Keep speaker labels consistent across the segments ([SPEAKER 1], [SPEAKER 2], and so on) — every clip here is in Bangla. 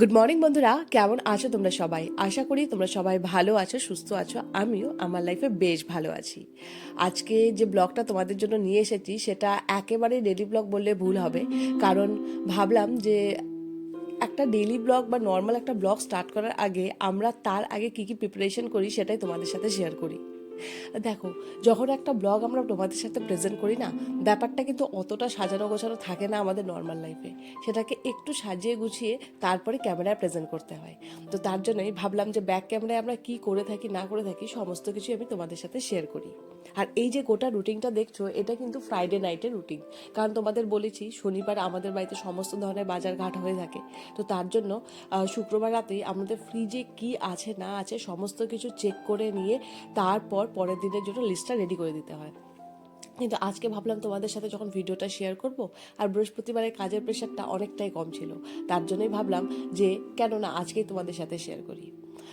[SPEAKER 1] গুড মর্নিং বন্ধুরা। কেমন আছো তোমরা সবাই? আশা করি তোমরা সবাই ভালো আছো, সুস্থ আছো। আমিও আমার লাইফে বেশ ভালো আছি। আজকে যে ব্লগটা তোমাদের জন্য নিয়ে এসেছি, সেটা একেবারে ডেলি ব্লগ বললে ভুল হবে। কারণ ভাবলাম যে একটা ডেলি ব্লগ বা নর্মাল একটা ব্লগ স্টার্ট করার আগে আমরা তার আগে কি কি প্রিপারেশন করি সেটাই তোমাদের সাথে শেয়ার করি। দেখো, যখন একটা ব্লগ আমরা তোমাদের সাথে প্রেজেন্ট করি না, ব্যাপারটা কিন্তু অতটা সাজানো গোছানো থাকে না আমাদের নর্মাল লাইফে সেটাকে একটু সাজিয়ে গুছিয়ে তারপরে ক্যামেরায় প্রেজেন্ট করতে হয়। তো তার জন্যই ভাবলাম যে ব্যাক ক্যামেরায় আমরা কি করে থাকি, না করে থাকি, সমস্ত কিছু আমি তোমাদের সাথে শেয়ার করি। আর এই যে গোটা রুটিনটা দেখছ, এটা কিন্তু ফ্রাইডে নাইটের রুটিন কারণ তোমাদের বলেছি, শনিবার আমাদের বাড়িতে সমস্ত ধরনের বাজার ঘাট হয়ে থাকে। তো তার জন্য শুক্রবার রাতেই আমাদের ফ্রিজে কি আছে, না আছে, সমস্ত কিছু চেক করে নিয়ে তারপর পরের দিনের জন্য লিস্টটা রেডি করে দিতে হয়। কিন্তু আজকে ভাবলাম তোমাদের সাথে যখন ভিডিওটা শেয়ার করব, আর বৃহস্পতিবারের কাজের প্রেশারটা অনেকটাই কম ছিল। তার জন্যই ভাবলাম যে কেন না আজকেই তোমাদের সাথে শেয়ার করি।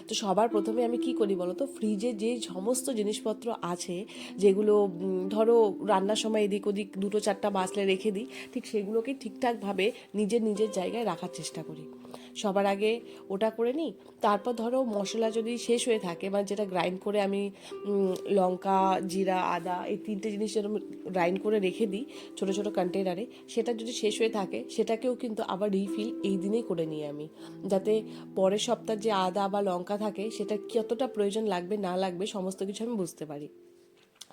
[SPEAKER 1] তো সবার প্রথমে আমি কি করি বলো তো ফ্রিজে যে সমস্ত জিনিসপত্র আছে, যেগুলো ধরো রান্নার সময় এদিক ওদিক দুটো চারটা বাসলে রেখে দিই, ঠিক সেগুলোকে ঠিকঠাকভাবে নিজের নিজের জায়গায় রাখার চেষ্টা করি। সবার আগে ওটা করে নিই। তারপর ধরো মশলা যদি শেষ হয়ে থাকে মানে যেটা গ্রাইন্ড করে আমি লঙ্কা, জিরা, আদা এই তিনটে জিনিস যেরকম গ্রাইন্ড করে রেখে দিই ছোটো ছোটো কন্টেনারে সেটা যদি শেষ হয়ে থাকে সেটাকেও কিন্তু আবার রিফিল এই দিনেই করে নিই আমি। যাতে পরের সপ্তাহ যে আদা বা লঙ্কা থাকে সেটা কতটা প্রয়োজন লাগবে না লাগবে সমস্ত কিছু আমি বুঝতে পারি।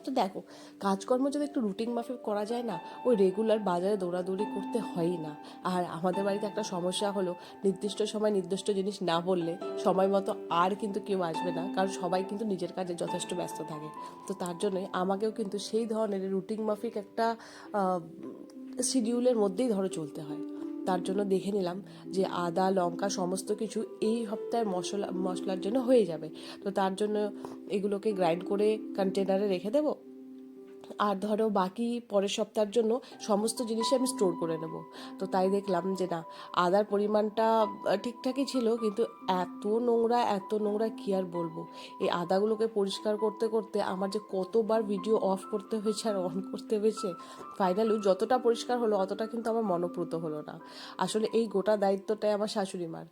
[SPEAKER 1] তো দেখো, কাজকর্ম যদি একটু রুটিন মাফিক করা যায় না, ওই রেগুলার বাজারে দৌড়াদৌড়ি করতে হয়ই না। আর আমাদের বাড়িতে একটা সমস্যা হলো, নির্দিষ্ট সময় নির্দিষ্ট জিনিস না বললে সময় মতো আর কিন্তু কেউ আসবে না, কারণ সবাই কিন্তু নিজের কাজে যথেষ্ট ব্যস্ত থাকে। তো তার জন্যই আমাকেও কিন্তু সেই ধরনের রুটিন মাফিক একটা শিডিউলের মধ্যেই ধরো চলতে হয়। তার জন্য দেখে নিলাম যে আদা, লঙ্কা সমস্ত কিছু এই হপ্তায় মশলা, মশলার জন্য হয়ে যাবে। তো তার জন্য এগুলোকে গ্রাইন্ড করে কন্টেনারে রেখে দেবো। আর ধরো বাকি পরের সপ্তাহের জন্য সমস্ত জিনিসই আমি স্টোর করে নেব। তো তাই দেখলাম যে না, আদার পরিমাণটা ঠিকঠাকই ছিল, কিন্তু এত নোংরা এত নোংরা কী আর বলব? এই আদাগুলোকে পরিষ্কার করতে করতে আমার যে কতবার ভিডিও অফ করতে হয়েছে আর অন করতে হয়েছে ফাইনালি যতটা পরিষ্কার হলো, অতটা কিন্তু আমার মনোপ্রত হলো না। আসলে এই গোটা দায়িত্বটাই আমার শাশুড়ি মার।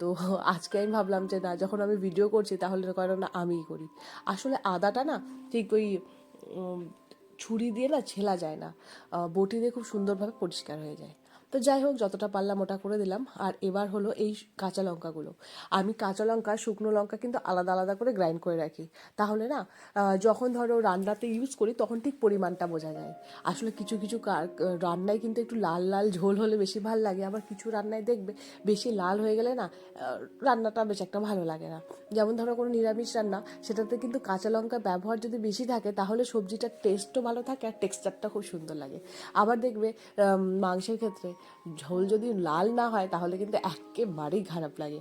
[SPEAKER 1] তো আজকে আমি ভাবলাম যে না, যখন আমি ভিডিও করছি, তাহলে কারণ আমিই করি। আসলে আদাটা না ঠিক ওই ছুরি দিয়ে না ছেলা যায় না। বটি দিয়ে খুব সুন্দরভাবে পরিষ্কার হয়ে যায়। তো যাই হোক, যতটা পারলাম ওটা করে দিলাম। আর এবার হলো এই কাঁচা লঙ্কাগুলো। আমি কাঁচা লঙ্কা, শুকনো লঙ্কা কিন্তু আলাদা আলাদা করে গ্রাইন্ড করে রাখি। তাহলে না যখন ধরো রান্নাতে ইউজ করি, তখন ঠিক পরিমাণটা বোঝা যায়। আসলে কিছু কিছু রান্নায় কিন্তু একটু লাল লাল ঝোল হলে বেশি ভালো লাগে। আবার কিছু রান্নায় দেখবে, বেশি লাল হয়ে গেলে না রান্নাটা বেশ একটা ভালো লাগে না। যেমন ধরো কোনো নিরামিষ রান্না, সেটাতে কিন্তু কাঁচা লঙ্কা ব্যবহার যদি বেশি থাকে, তাহলে সবজিটার টেস্টও ভালো থাকে আর টেক্সচারটা খুব সুন্দর লাগে। আবার দেখবে মাংসের ক্ষেত্রে ঝোল যদি লাল না হয়, তাহলে কিন্তু একেবারেই খারাপ লাগে।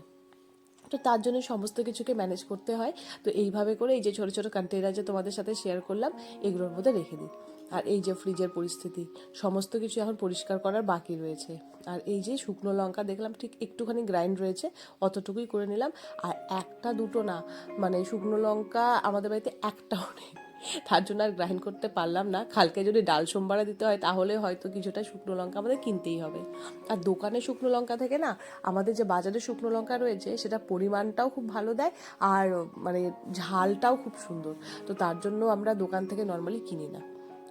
[SPEAKER 1] তো তার জন্য সমস্ত কিছুকে ম্যানেজ করতে হয়। তো এইভাবে করে এই যে ছোটো ছোটো কন্টেনার যে তোমাদের সাথে শেয়ার করলাম, এগুলোর মধ্যে রেখে দিই। আর এই যে ফ্রিজের পরিস্থিতি, সমস্ত কিছু এখন পরিষ্কার করার বাকি রয়েছে। আর এই যে শুকনো লঙ্কা দেখলাম, ঠিক একটুখানি গ্রাইন্ড রয়েছে, অতটুকুই করে নিলাম। আর একটা দুটো না মানে শুকনো লঙ্কা আমাদের বাড়িতে একটাও নেই। তার জন্য আর গ্রাইন্ড করতে পারলাম না। খালকে যদি ডাল সোমবারে দিতে হয়, তাহলে হয়তো কিছুটা শুকনো লঙ্কা আমাদের কিনতেই হবে। আর দোকানে শুকনো লঙ্কা থেকে না, আমাদের যে বাজারে শুকনো লঙ্কা রয়েছে, সেটা পরিমাণটাও খুব ভালো দেয় আর মানে ঝালটাও খুব সুন্দর। তো তার জন্য আমরা দোকান থেকে নর্মালি কিনি না।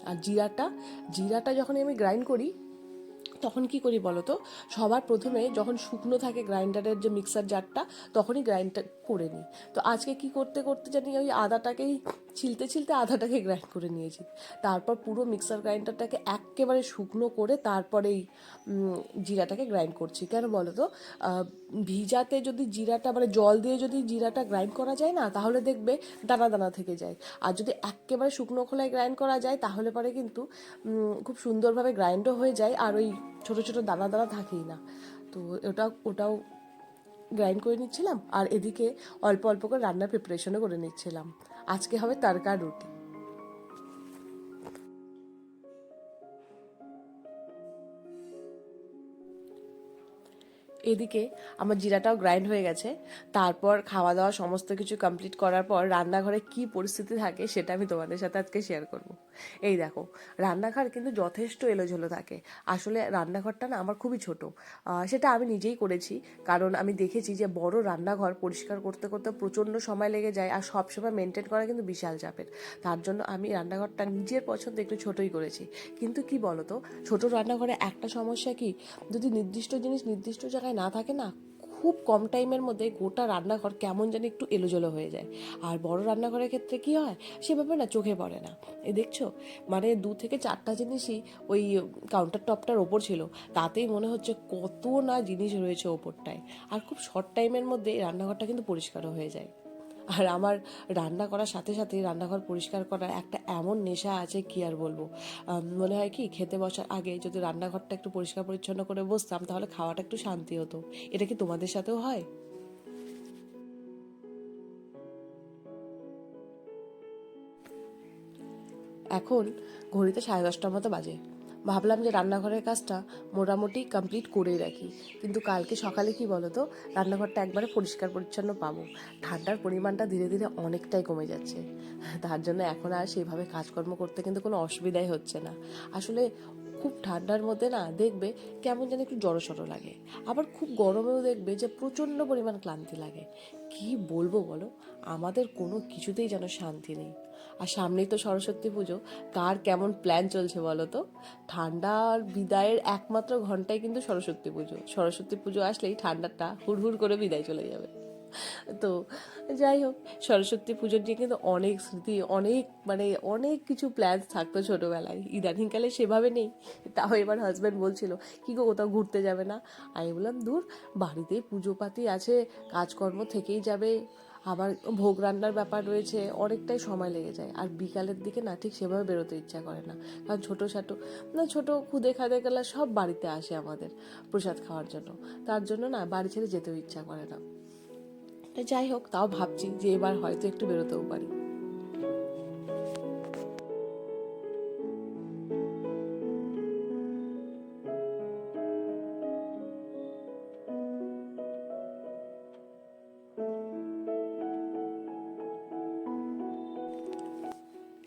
[SPEAKER 1] আর জিরাটা জিরাটা যখন আমি গ্রাইন্ড করি তখন কি করি বলো তো? সবার প্রথমে যখন শুকনো থাকে গ্রাইন্ডারের যে মিক্সার জারটা তখনই গ্রাইন্ডার করে নিই। তো আজকে কি করতে করতে জানি ওই আদাটাকেই, ছিলতে ছিলতে আদাটাকে গ্রাইন্ড করে নিয়েছি। তারপর পুরো মিক্সার গ্রাইন্ডারটাকে একেবারে শুকনো করে তারপরেই জিরাটাকে গ্রাইন্ড করছি। কেন বলো তো? ভিজাতে যদি জিরাটা মানে জল দিয়ে যদি জিরাটা গ্রাইন্ড করা যায় না, তাহলে দেখবে দানা দানা থেকে যায়। আর যদি একেবারে শুকনো খোলায় গ্রাইন্ড করা যায়, তাহলে পরে কিন্তু খুব সুন্দরভাবে গ্রাইন্ডও হয়ে যায়, আর ওই ছোটো ছোটো দানা দানা থাকেই না। তো ওটা ওটাও গ্রাইন্ড করে নিচ্ছিলাম, আর এদিকে অল্প অল্প করে রান্নার প্রিপারেশনও করে নিচ্ছিলাম। আজকে হবে তরকা রুটি। এদিকে আমার জিরাটাও গ্রাইন্ড হয়ে গেছে। তারপর খাওয়া দাওয়া সমস্ত কিছু কমপ্লিট করার পর রান্নাঘরে কি পরিস্থিতি থাকে সেটা আমি তোমাদের সাথে আজকে শেয়ার করব। এই দেখো, রান্নাঘর কিন্তু যথেষ্ট এলোঝেলো থাকে। আসলে রান্নাঘরটা না আমার খুবই ছোট। সেটা আমি নিজেই করেছি। কারণ আমি দেখেছি যে বড় রান্নাঘর পরিষ্কার করতে করতে প্রচণ্ড সময় লেগে যায় আর সবসময় মেনটেন করা কিন্তু বিশাল চাপের। তার জন্য আমি রান্নাঘরটা নিজের পছন্দ একটু ছোটই করেছি। কিন্তু কি বলতো, ছোট রান্নাঘরে একটা সমস্যা কি, যদি নির্দিষ্ট জিনিস নির্দিষ্ট জায়গায় না থাকে না, খুব কম টাইমের মধ্যে গোটা রান্নাঘর কেমন যেন একটু এলোজলো হয়ে যায়। আর বড় রান্নাঘরের ক্ষেত্রে কি হয়, সে সেভাবে না, চোখে পড়ে না। এ দেখছ? মানে দু থেকে চারটা জিনিসই ওই কাউন্টার টপটার ওপর ছিল, তাতেই মনে হচ্ছে কত না জিনিস রয়েছে ওপরটায়। আর খুব শর্ট টাইমের মধ্যে রান্নাঘরটা কিন্তু পরিষ্কারও হয়ে যায়। আর আমার রান্না করার সাথে সাথে রান্নাঘর পরিষ্কার করার একটা এমন নেশা আছে, কি আর বলব? মনে হয় কি, খেতে বসার আগে যদি রান্নাঘরটা একটু পরিষ্কার পরিচ্ছন্ন করে বসতাম, তাহলে খাওয়াটা একটু শান্তি হতো। এটা কি তোমাদের সাথেও হয়? এখন ঘড়িতে সাড়ে দশটার মতো বাজে। ভাবলাম যে রান্নাঘরের কাজটা মোটামুটি কমপ্লিট করেই রাখি। কিন্তু কালকে সকালে কি বলো তো রান্নাঘরটা একবারে পরিষ্কার পরিচ্ছন্ন পাবো। ঠান্ডার পরিমাণটা ধীরে ধীরে অনেকটাই কমে যাচ্ছে। তার জন্য এখন আর সেভাবে কাজকর্ম করতে কিন্তু কোনো অসুবিধাই হচ্ছে না। আসলে খুব ঠান্ডার মধ্যে না দেখবে কেমন যেন একটু জড়সড় লাগে। আবার খুব গরমেও দেখবে যে প্রচণ্ড পরিমাণ ক্লান্তি লাগে। কি বলব বলো? আমাদের কোনো কিছুতেই যেন শান্তি নেই। আর সামনেই তো সরস্বতী পুজো। কার কেমন প্ল্যান চলছে বলো তো? ঠান্ডার বিদায়ের একমাত্র ঘন্টাই কিন্তু সরস্বতী পুজো। সরস্বতী পুজো আসলেই ঠান্ডাটা হুড়হুড় করে বিদায় চলে যাবে। তো যাই হোক, সরস্বতী পুজোর নিয়ে কিন্তু অনেক স্মৃতি, অনেক মানে অনেক কিছু প্ল্যান থাকতো ছোটোবেলায়। ইদানিংকালে সেভাবে নেই। তাও এবার হাজব্যান্ড বলছিল, কি গো, কোথাও ঘুরতে যাবে না? আমি বললাম, দূর, বাড়িতেই পুজো পাতি আছে, কাজকর্ম থেকেই যাবে। আবার ভোগ রান্নার ব্যাপার রয়েছে, অনেকটাই সময় লেগে যায়। আর বিকালের দিকে না, ঠিক সেভাবে বেরোতে ইচ্ছা করে না। কারণ ছোটো ছাটো না ছোটো খুদে খাদে গেলা সব বাড়িতে আসে আমাদের প্রসাদ খাওয়ার জন্য। তার জন্য না, বাড়ি ছেড়ে যেতেও ইচ্ছা করে না। যাই হোক, তাও ভাবছি যে এবার হয়তো একটু বেরোতেও পারি।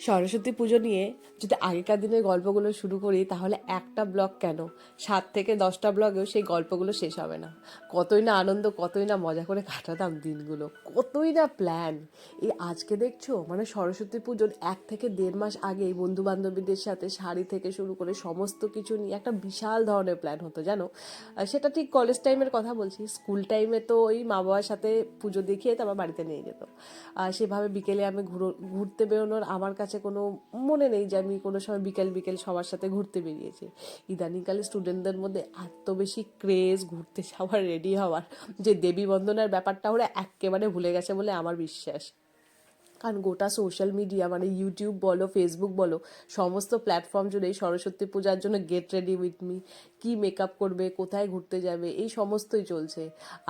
[SPEAKER 1] সরস্বতী পুজো নিয়ে যদি আগেকার দিনের গল্পগুলো শুরু করি, তাহলে একটা ব্লগ কেন? সাত থেকে দশটা ব্লগেও সেই গল্পগুলো শেষ হবে না। কতই না আনন্দ, কতই না মজা করে কাটাতাম দিনগুলো। কতই না প্ল্যান এই আজকে দেখছ? মানে সরস্বতী পুজোর এক থেকে দেড় মাস আগেই বন্ধু বান্ধবীদের সাথে শাড়ি থেকে শুরু করে সমস্ত কিছু নিয়ে একটা বিশাল ধরনের প্ল্যান হতো, জানো? সেটা ঠিক কলেজ টাইমের কথা বলছি। স্কুল টাইমে তো ওই মা বাবার সাথে পুজো দেখিয়ে তারপর বাড়িতে নিয়ে যেত। সেভাবে বিকেলে আমি ঘুরো, ঘুরতে বেরোনোর আমার কাছে কোনো, মনে নেই যে আমি কোনো সময় বিকেল বিকেল সবার সাথে ঘুরতে বেরিয়েছি। ইদানিংকালে স্টুডেন্টদের মধ্যে এত বেশি ক্রেজ ঘুরতে যাওয়ার রেডি হওয়ার, যে দেবী বন্দনার ব্যাপারটা ওরা একেবারে ভুলে গেছে বলে আমার বিশ্বাস। কারণ গোটা সোশ্যাল মিডিয়া মানে ইউটিউব বলো ফেসবুক বলো, সমস্ত প্ল্যাটফর্ম জুড়েই সরস্বতী পূজার জন্য গেট রেডি উইথ মি কি মেকআপ করবে, কোথায় ঘুরতে যাবে, এই সমস্তই চলছে।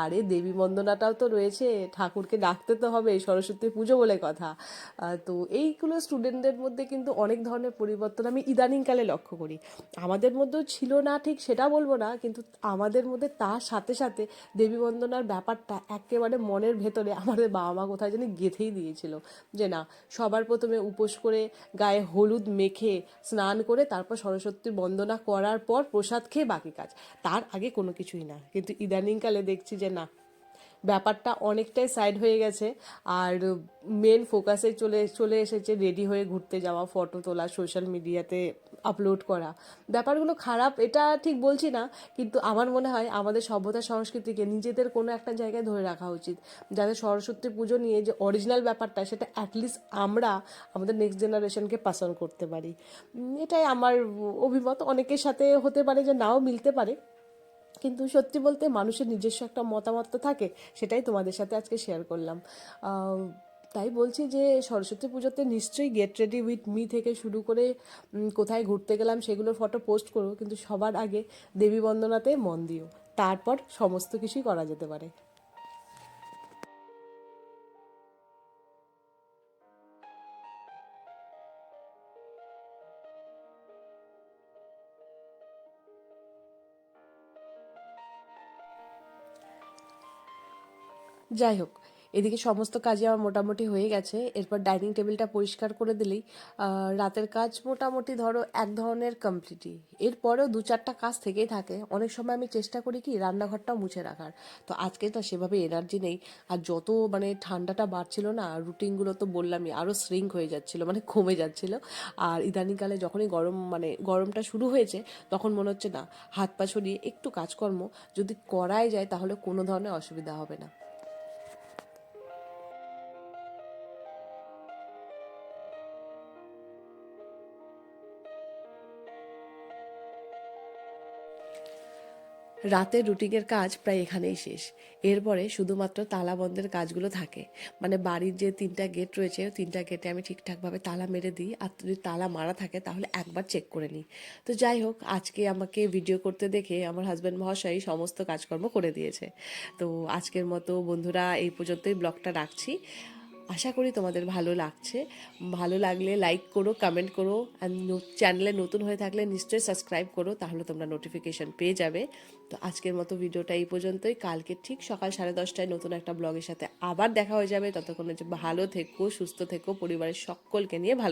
[SPEAKER 1] আরে, দেবী বন্দনাটাও তো রয়েছে, ঠাকুরকে ডাকতে তো হবে, সরস্বতী পুজো বলে কথা। তো এইগুলো স্টুডেন্টদের মধ্যে কিন্তু অনেক ধরনের পরিবর্তন আমি ইদানিংকালে লক্ষ্য করি। আমাদের মধ্যেও ছিল না ঠিক সেটা বলব না, কিন্তু আমাদের মধ্যে তার সাথে সাথে দেবী বন্দনার ব্যাপারটা একেবারে মনের ভেতরে আমাদের বাবা মা কোথায় যেন গেঁথেই দিয়েছিল যে না, সবার প্রথমে উপোস করে গায়ে হলুদ মেখে স্নান করে তারপর সরস্বতী বন্দনা করার পর প্রসাদ খেয়ে বাকি কাজ। তার আগে কোনো কিছুই না। কিন্তু ইদানিংকালে দেখছি যে না, ব্যাপারটা অনেকটাই সাইড হয়ে গেছে। আর মেন ফোকাসে চলে চলে এসেছে রেডি হয়ে ঘুরতে যাওয়া ফটো তোলা সোশ্যাল মিডিয়াতে আপলোড করা। ব্যাপারগুলো খারাপ, এটা ঠিক বলছি না, কিন্তু আমার মনে হয় আমাদের সভ্যতা সংস্কৃতিকে নিজেদের কোনো একটা জায়গায় ধরে রাখা উচিত। যাতে সরস্বতী পুজো নিয়ে যে অরিজিনাল ব্যাপারটা, সেটা অ্যাটলিস্ট আমরা আমাদের নেক্সট জেনারেশনকে পাসন করতে পারি। এটাই আমার অভিমত। অনেকের সাথে হতে পারে যে নাও মিলতে পারে, কিন্তু সত্যি বলতে মানুষের নিজস্ব একটা মতামত তো থাকে, সেটাই তোমাদের সাথে আজকে শেয়ার করলাম। তাই বলছি যে সরস্বতী পুজোতে নিশ্চয়ই গেট রেডি উইথ মি থেকে শুরু করে কোথায় ঘুরতে গেলাম সেগুলোর ফটো পোস্ট করো কিন্তু সবার আগে দেবী বন্দনাতে মন দিও। তারপর সমস্ত কিছুই করা যেতে পারে। যাই হোক এদিকে সমস্ত কাজই আমার মোটামুটি হয়ে গেছে। এরপর ডাইনিং টেবিলটা পরিষ্কার করে দিলেই রাতের কাজ মোটামুটি ধরো এক ধরনের কমপ্লিটই এরপরেও দু চারটা কাজ থেকেই থাকে। অনেক সময় আমি চেষ্টা করি কি রান্নাঘরটাও মুছে রাখার। তো আজকে না সেভাবে এনার্জি নেই। আর যত মানে ঠান্ডাটা বাড়ছিল না রুটিনগুলো তো বললামই আরও শ্রিঙ্ক হয়ে যাচ্ছিল মানে কমে যাচ্ছিল। আর ইদানিংকালে যখনই গরম মানে গরমটা শুরু হয়েছে, তখন মনে হচ্ছে না হাত পা ছড়িয়ে একটু কাজকর্ম যদি করাই যায় তাহলে কোনো ধরনের অসুবিধা হবে না। রাতের রুটিনের কাজ প্রায় এখানেই শেষ। এরপরে শুধুমাত্র তালা বন্ধের কাজগুলো থাকে। মানে বাড়ির যে তিনটা গেট রয়েছে তিনটা গেটে আমি ঠিকঠাকভাবে তালা মেরে দিই। আর যদি তালা মারা থাকে, তাহলে একবার চেক করে নিই। তো যাই হোক, আজকে আমাকে ভিডিও করতে দেখে আমার হাজব্যান্ড মহাশয় সমস্ত কাজকর্ম করে দিয়েছে। তো আজকের মতো বন্ধুরা, এই পর্যন্তই ব্লগটা রাখছি। আশা করি তোমাদের ভালো লাগছে। ভালো লাগলে লাইক করো কমেন্ট করো আর চ্যানেলে নতুন হয়ে থাকলে নিশ্চয়ই সাবস্ক্রাইব করো, তাহলে তোমরা নোটিফিকেশান পেয়ে যাবে। তো আজকের মতো ভিডিওটা এই পর্যন্তই। কালকে ঠিক সকাল সাড়ে দশটায় নতুন একটা ব্লগের সাথে আবার দেখা হয়ে যাবে। ততক্ষণ যে ভালো থেকো, সুস্থ থেকো, পরিবারের সকলকে নিয়ে ভালো